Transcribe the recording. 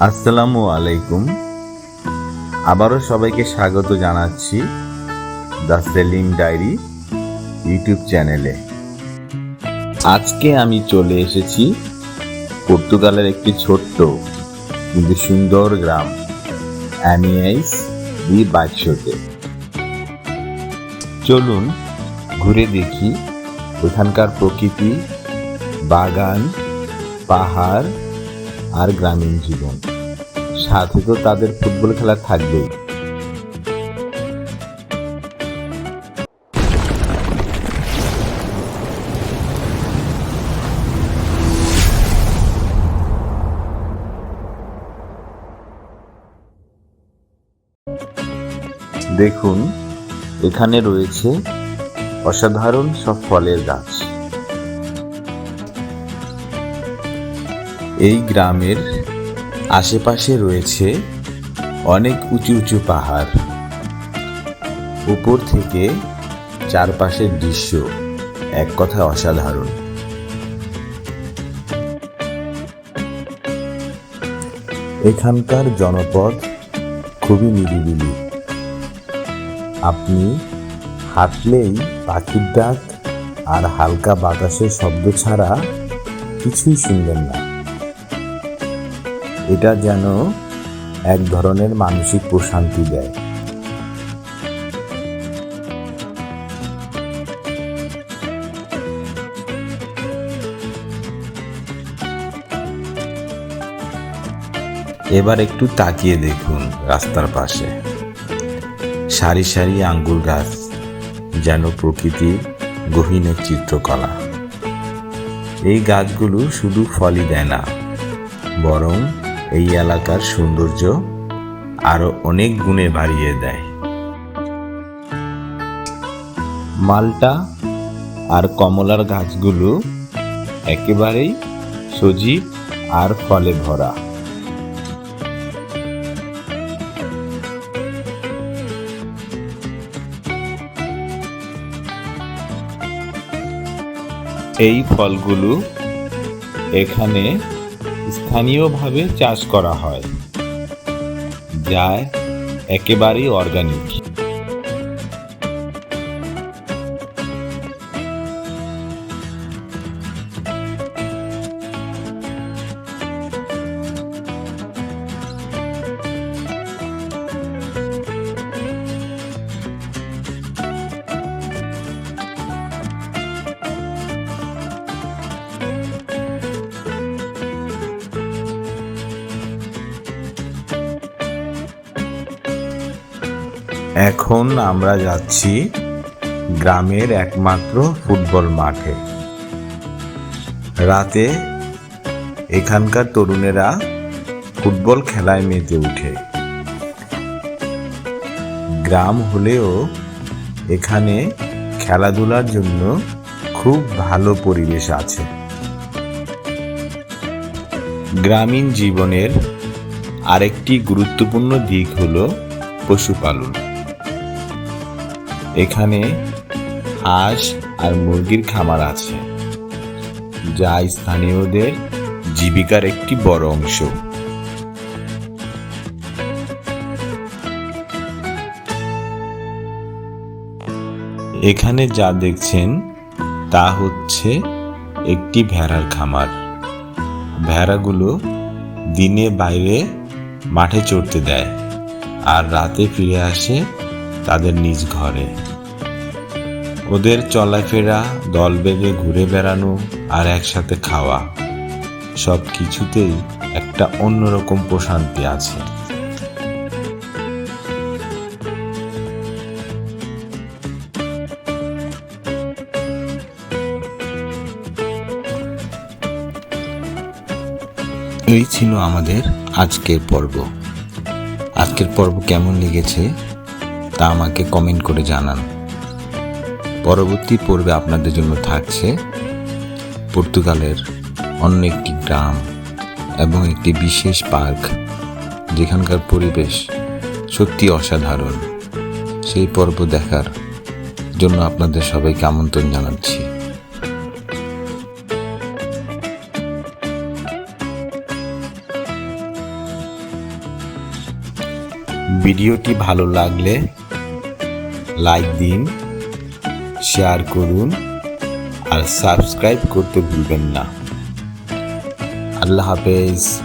আসসালামু আলাইকুম। আবারও সবাইকে স্বাগত জানাচ্ছি দ্য সেলিম ডায়েরি ইউটিউব চ্যানেলে। আজকে আমি চলে এসেছি পর্তুগালের একটি ছোট্ট, কিন্তু সুন্দর গ্রাম অ্যানিয়াইস দি বাইকশোতে চলুন ঘুরে দেখি ওখানকার প্রকৃতি, বাগান, পাহাড় আর গ্রামীণ জীবন। সাথে তো তাদের ফুটবল খেলা থাকবেই। দেখুন, এখানে রয়েছে অসাধারণ সব ফলের গাছ। এই গ্রামের আশেপাশে রয়েছে অনেক উঁচু উঁচু পাহাড়। উপর থেকে চারপাশের দৃশ্য এক কথায় অসাধারণ। এখানকার জনপদ খুবই নিরিবিলি। আপনি হাঁটলেই পাখির ডাক আর হালকা বাতাসের শব্দ ছাড়া কিছুই শুনবেন না। এটা যেন এক ধরনের মানসিক প্রশান্তি দেয়। এবার একটু তাকিয়ে দেখুন রাস্তার পাশে। সারি সারি আঙ্গুর গাছ, যেন প্রকৃতির গহীন চিত্রকলা। এই গাছগুলো শুধু ফলই দেয় না, বরং এই এলাকার সৌন্দর্য আরও অনেক গুণে বাড়িয়ে দেয়। মালটা আর কমলার গাছগুলো একেবারেই সজীব আর ফলে ভরা। এই ফলগুলো এখানে স্থানীয়ভাবে চাষ করা হয়। যা একেবারেই অর্গানিক এখন আমরা যাচ্ছি গ্রামের একমাত্র ফুটবল মাঠে। রাতে এখানকার তরুণেরা ফুটবল খেলায় মেতে ওঠে। গ্রাম হলেও এখানে খেলাধুলার জন্য খুব ভালো পরিবেশ আছে। গ্রামীণ জীবনের আরেকটি গুরুত্বপূর্ণ দিক হল পশুপালন। এখানে হাঁস আর মুরগির খামার আছে, যা স্থানীয়দের জীবিকার একটি বড় অংশ। এখানে যা দেখছেন তা হচ্ছে একটি ভেড়ার খামার। ভেড়াগুলো দিনে বাইরে মাঠে চড়তে দেয় আর রাতে ফিরে আসে তাদের নিজ ঘরে। ওদের চলাফেরা, দল বেঁধে ঘুরে বেড়ানো আর একসাথে খাওয়া, সব কিছুতেই একটা অন্যরকম প্রশান্তি আছে। এই ছিল আমাদের আজকের পর্ব। আজকের পর্ব কেমন লেগেছে? তা আমাকে কমেন্ট করে জানান। পরবর্তী পর্বে আপনাদের জন্য থাকছে পর্তুগালের অন্য একটি গ্রাম এবং একটি বিশেষ পার্ক, যেখানকার পরিবেশ সত্যি অসাধারণ। সেই পর্ব দেখার জন্য আপনাদের সবাইকে আমন্ত্রণ জানাচ্ছি। ভিডিওটি ভালো লাগলে লাইক দিন শেয়ার করুন আর সাবস্ক্রাইব করতে ভুলবেন না। আল্লাহ হাফেজ।